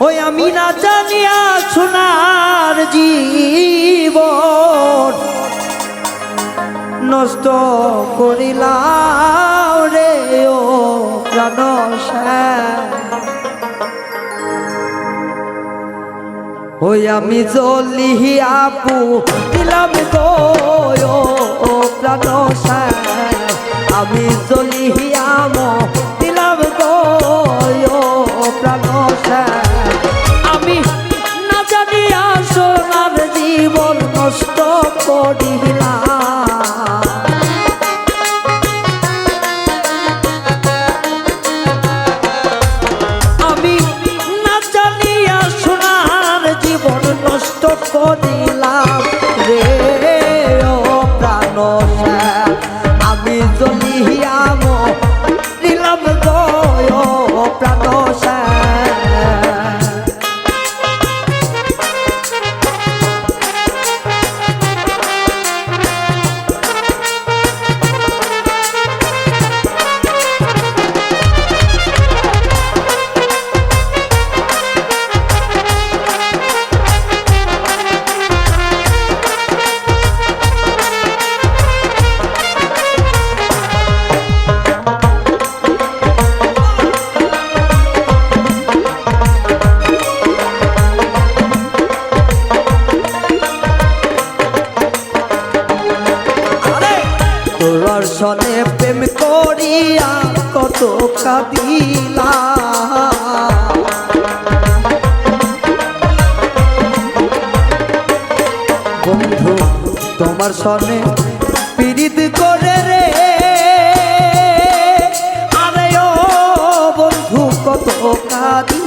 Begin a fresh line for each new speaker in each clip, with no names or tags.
ওই আমি না জানিয়া সোনার জীবন নষ্ট করিলাম রে ও প্রাণ ওই আমি জলি আপু দিলাম গো নষ্ট সনে প্রেম করিয়া কত কাঁদিলা। বন্ধু, তোমার সনে পীড়িত করে রে। আরে ও বন্ধু, কত কাঁদিলা।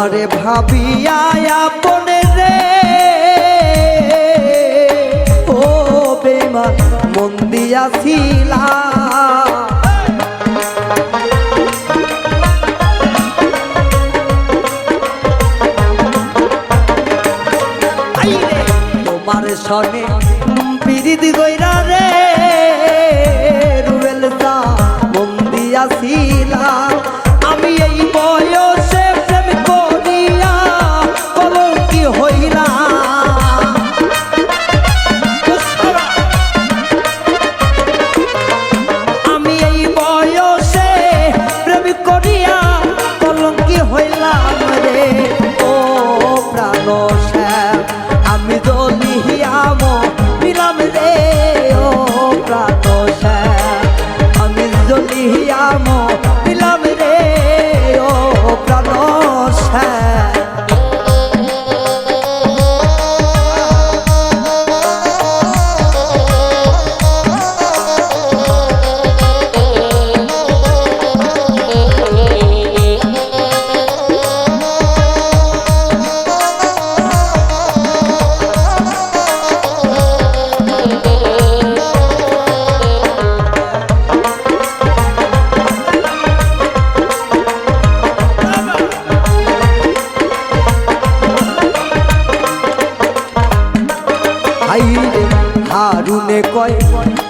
তোমারে ভাবিয়া আপনে রে। ও বেমান মন দিয়াছিলা। তোমার রে। রুবেল দা দিয়াছিলা। ভাই, হারুনে কয়,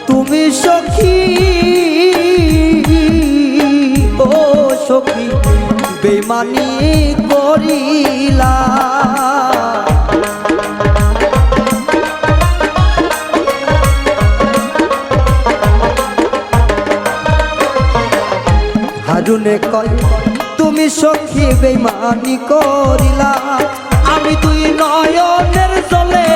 তুমি সখী? ও সখী, বেমানি করিলা। হারুনে কয়, তুমি সখী বেমানি করিলা। আমি তুই নয়নের চলে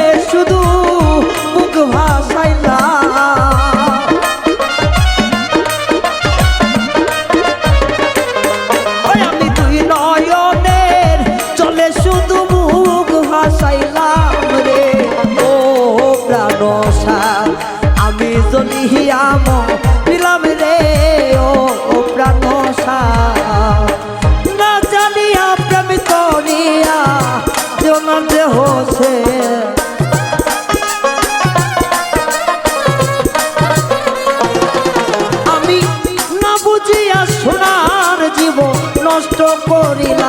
নষ্ট করিলাম